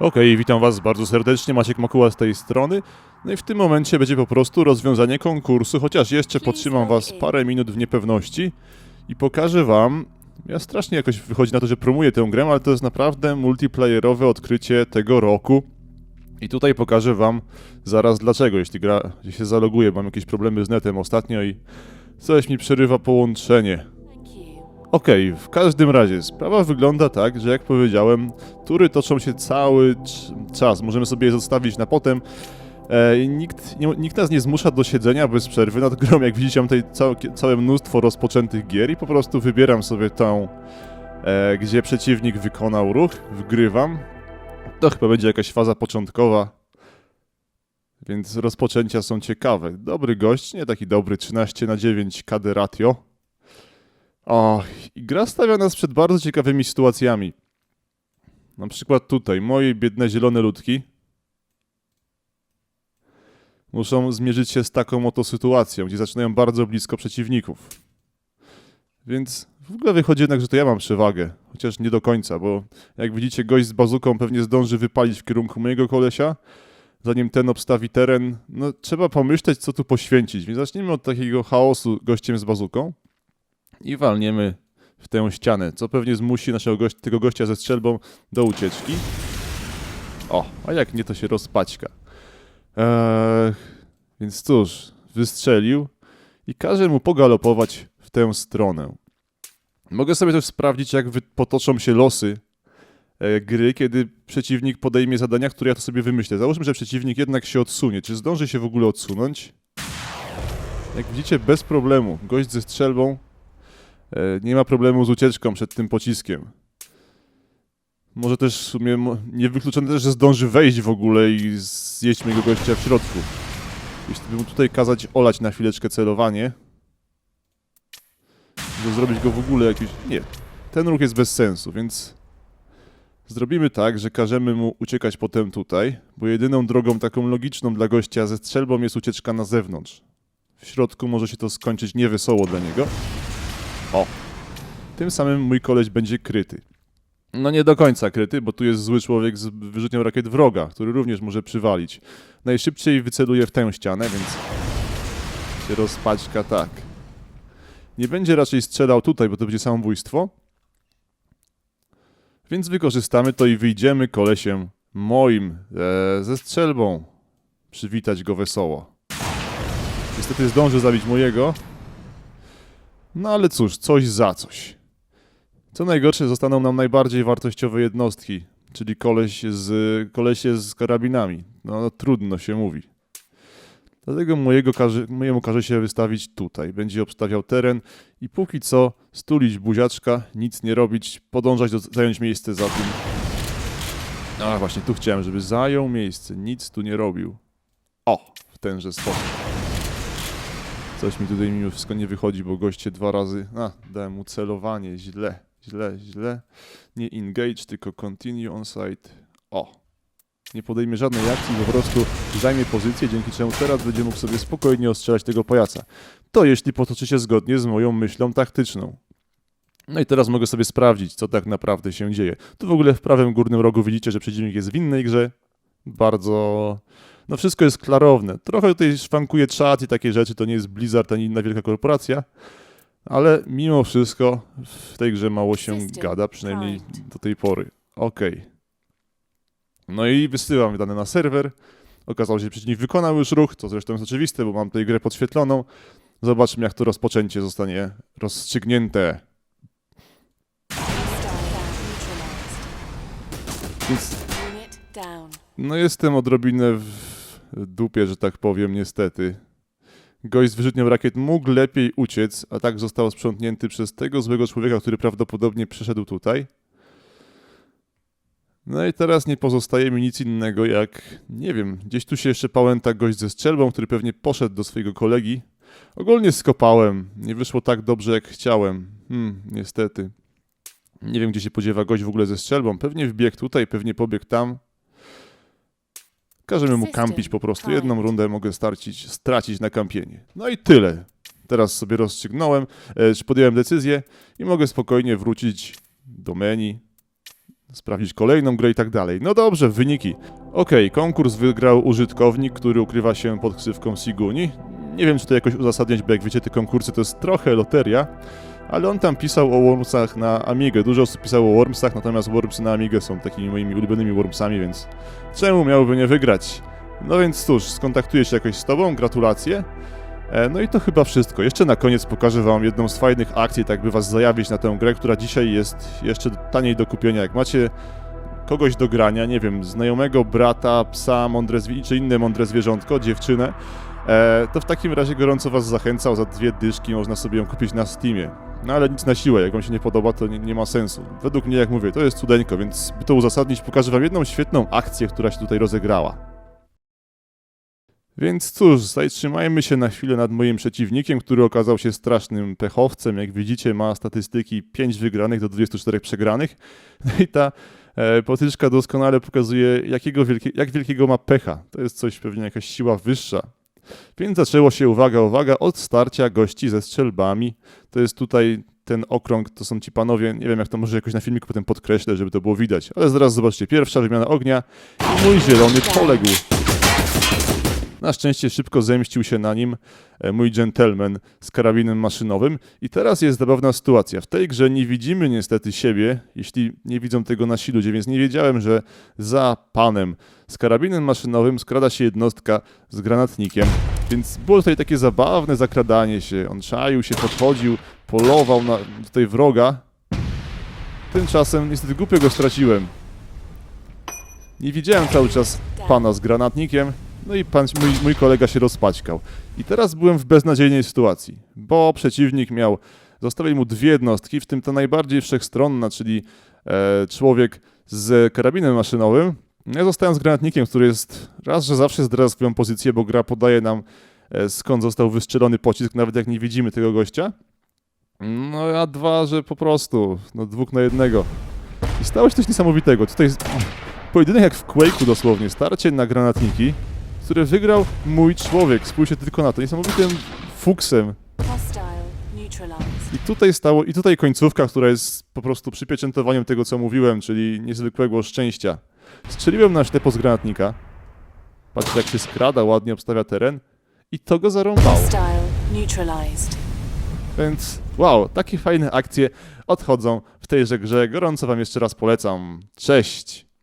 Okej, witam Was bardzo serdecznie, Maciek Makuła z tej strony. No i w tym momencie będzie po prostu rozwiązanie konkursu, chociaż jeszcze podtrzymam Was parę minut w niepewności i pokażę Wam. Ja strasznie jakoś wychodzi na to, że promuję tę grę, ale to jest naprawdę multiplayerowe odkrycie tego roku. I tutaj pokażę Wam zaraz dlaczego, jeśli gra się zaloguje, mam jakieś problemy z netem ostatnio i coś mi przerywa połączenie. Okej, w każdym razie sprawa wygląda tak, że jak powiedziałem, tury toczą się cały cz- czas. Możemy sobie je zostawić na potem. E, nikt, nie, nikt nas nie zmusza do siedzenia bez przerwy nad grą. Jak widzicie, mam tutaj całe, całe mnóstwo rozpoczętych gier i po prostu wybieram sobie tą, e, gdzie przeciwnik wykonał ruch, wgrywam. To chyba będzie jakaś faza początkowa. Więc rozpoczęcia są ciekawe. Dobry gość, nie taki dobry, 13 na 9 KD ratio. O, gra stawia nas przed bardzo ciekawymi sytuacjami. Na przykład tutaj, moje biedne zielone ludki muszą zmierzyć się z taką oto sytuacją, gdzie zaczynają bardzo blisko przeciwników. Więc w ogóle wychodzi jednak, że to ja mam przewagę, chociaż nie do końca, bo jak widzicie, gość z bazuką pewnie zdąży wypalić w kierunku mojego kolesia, zanim ten obstawi teren. No, trzeba pomyśleć, co tu poświęcić, więc zacznijmy od takiego chaosu gościem z bazuką i walniemy w tę ścianę, co pewnie zmusi naszego gościa, tego gościa ze strzelbą do ucieczki. O, a jak nie, to się rozpaćka. Więc cóż, wystrzelił i każe mu pogalopować w tę stronę. Mogę sobie też sprawdzić, jak potoczą się losy e, gry, kiedy przeciwnik podejmie zadania, które ja to sobie wymyślę. Załóżmy, że przeciwnik jednak się odsunie. Czy zdąży się w ogóle odsunąć? Jak widzicie, bez problemu. Gość ze strzelbą Nie ma problemu z ucieczką przed tym pociskiem. Może też w sumie niewykluczone też, że zdąży wejść w ogóle i zjeść mojego gościa w środku. Jeśli bym tutaj kazać olać na chwileczkę celowanie, żeby zrobić go w ogóle jakiś... Nie, ten ruch jest bez sensu, więc zrobimy tak, że każemy mu uciekać potem tutaj, bo jedyną drogą taką logiczną dla gościa ze strzelbą jest ucieczka na zewnątrz. W środku może się to skończyć niewesoło dla niego. O. Tym samym mój koleś będzie kryty. No nie do końca kryty, bo tu jest zły człowiek z wyrzutnią rakiet wroga, który również może przywalić. Najszybciej wyceluje w tę ścianę, więc się rozpaćka tak. Nie będzie raczej strzelał tutaj, bo to będzie samobójstwo. Więc wykorzystamy to i wyjdziemy kolesiem moim e, ze strzelbą. Przywitać go wesoło. Niestety zdąży zabić mojego, no ale cóż, coś za coś. Co najgorsze, zostaną nam najbardziej wartościowe jednostki, czyli koleś z, kolesie z karabinami. No, no trudno się mówi. Dlatego mojego każe, mojemu każe się wystawić tutaj. Będzie obstawiał teren i póki co stulić buziaczka, nic nie robić, podążać do, zająć miejsce za tym. A właśnie, tu chciałem, żeby zajął miejsce, nic tu nie robił. O, w tenże sposób. Coś mi tutaj mimo wszystko nie wychodzi, bo goście dwa razy. A, dałem mu celowanie. Źle, źle, źle. Nie engage, tylko continue on site. O. Nie podejmie żadnej akcji, po prostu zajmie pozycję, dzięki czemu teraz będzie mógł sobie spokojnie ostrzelać tego pajaca. To jeśli potoczy się zgodnie z moją myślą taktyczną. No i teraz mogę sobie sprawdzić, co tak naprawdę się dzieje. Tu w ogóle w prawym górnym rogu widzicie, że przeciwnik jest w innej grze. Bardzo no wszystko jest klarowne. Trochę tutaj szwankuje czat i takie rzeczy, to nie jest Blizzard ani inna wielka korporacja, ale mimo wszystko w tej grze mało się gada, przynajmniej do tej pory. Okej. No i wysyłam dane na serwer. Okazało się, że przeciwnik wykonał już ruch, to zresztą jest oczywiste, bo mam tutaj grę podświetloną. Zobaczmy, jak to rozpoczęcie zostanie rozstrzygnięte. Więc. No jestem odrobinę w dupie, że tak powiem, niestety. Gość z wyrzutnią rakiet mógł lepiej uciec, a tak został sprzątnięty przez tego złego człowieka, który prawdopodobnie przyszedł tutaj. No i teraz nie pozostaje mi nic innego jak, nie wiem, gdzieś tu się jeszcze pałęta gość ze strzelbą, który pewnie poszedł do swojego kolegi. Ogólnie skopałem, nie wyszło tak dobrze jak chciałem. Hmm, niestety. Nie wiem, gdzie się podziewa gość w ogóle ze strzelbą. Pewnie wbiegł tutaj, pewnie pobiegł tam. Każemy mu kampić po prostu. primed. Jedną rundę mogę starcić, stracić na kampienie. No i tyle. Teraz sobie rozstrzygnąłem, e, czy podjąłem decyzję i mogę spokojnie wrócić do menu sprawdzić kolejną grę i tak dalej. No dobrze, wyniki. Okej, konkurs wygrał użytkownik, który ukrywa się pod ksywką Siguni. Nie wiem, czy to jakoś uzasadniać, bo jak wiecie, te konkursy to jest trochę loteria, ale on tam pisał o Wormsach na Amigę. Dużo osób pisało o Wormsach, natomiast Wormsy na Amigę są takimi moimi ulubionymi Wormsami, więc czemu miałby nie wygrać? No więc cóż, skontaktuję się jakoś z Tobą, gratulacje. E, No i to chyba wszystko. Jeszcze na koniec pokażę Wam jedną z fajnych akcji, tak by Was zajawić na tę grę, która dzisiaj jest jeszcze taniej do kupienia. Jak macie kogoś do grania, nie wiem, znajomego, brata, psa, mądre czy inne mądre zwierzątko, dziewczynę, e, to w takim razie gorąco Was zachęcał. Za dwie dyszki można sobie ją kupić na Steamie. No ale nic na siłę, jak Wam się nie podoba, to nie, nie ma sensu. Według mnie, jak mówię, to jest cudeńko, więc by to uzasadnić, pokażę Wam jedną świetną akcję, która się tutaj rozegrała. Więc cóż, zatrzymajmy się na chwilę nad moim przeciwnikiem, który okazał się strasznym pechowcem. Jak widzicie, ma statystyki 5 wygranych do 24 przegranych. No i ta e, potyczka doskonale pokazuje, jakiego wielkie, jak wielkiego ma pecha. To jest coś, pewnie jakaś siła wyższa. Więc zaczęło się, uwaga, uwaga, od starcia gości ze strzelbami. To jest tutaj ten okrąg, to są ci panowie, nie wiem jak to może jakoś na filmiku potem podkreślę, żeby to było widać. Ale zaraz zobaczcie, pierwsza wymiana ognia i mój zielony poległ. Na szczęście szybko zemścił się na nim e, mój gentleman z karabinem maszynowym. I teraz jest zabawna sytuacja. W tej grze nie widzimy niestety siebie, jeśli nie widzą tego nasi ludzie, więc nie wiedziałem, że za panem z karabinem maszynowym skrada się jednostka z granatnikiem. Więc było tutaj takie zabawne zakradanie się. On czaił się, podchodził, polował na tutaj wroga. Tymczasem niestety głupio go straciłem. Nie widziałem cały czas pana z granatnikiem, no i pan, mój, mój kolega się rozpaćkał. I teraz byłem w beznadziejnej sytuacji, bo przeciwnik miał, zostawił mu dwie jednostki, w tym ta najbardziej wszechstronna, czyli e, człowiek z karabinem maszynowym. Ja zostałem z granatnikiem, który jest raz, że zawsze zdradza swoją pozycję, bo gra podaje nam e, skąd został wystrzelony pocisk, nawet jak nie widzimy tego gościa. No a dwa, że po prostu, no dwóch na jednego. I stało się coś niesamowitego. Tutaj pojedynek jak w Quake'u dosłownie, starcie na granatniki, które wygrał mój człowiek. Spójrzcie tylko na to, niesamowitym fuksem. I tutaj stało, i tutaj końcówka, która jest po prostu przypieczętowaniem tego, co mówiłem, czyli niezwykłego szczęścia. Strzeliłem na ślepo z granatnika. Patrzcie, jak się skrada, ładnie obstawia teren. I to go zarąbało. Więc wow, takie fajne akcje odchodzą w tejże grze. Gorąco Wam jeszcze raz polecam. Cześć!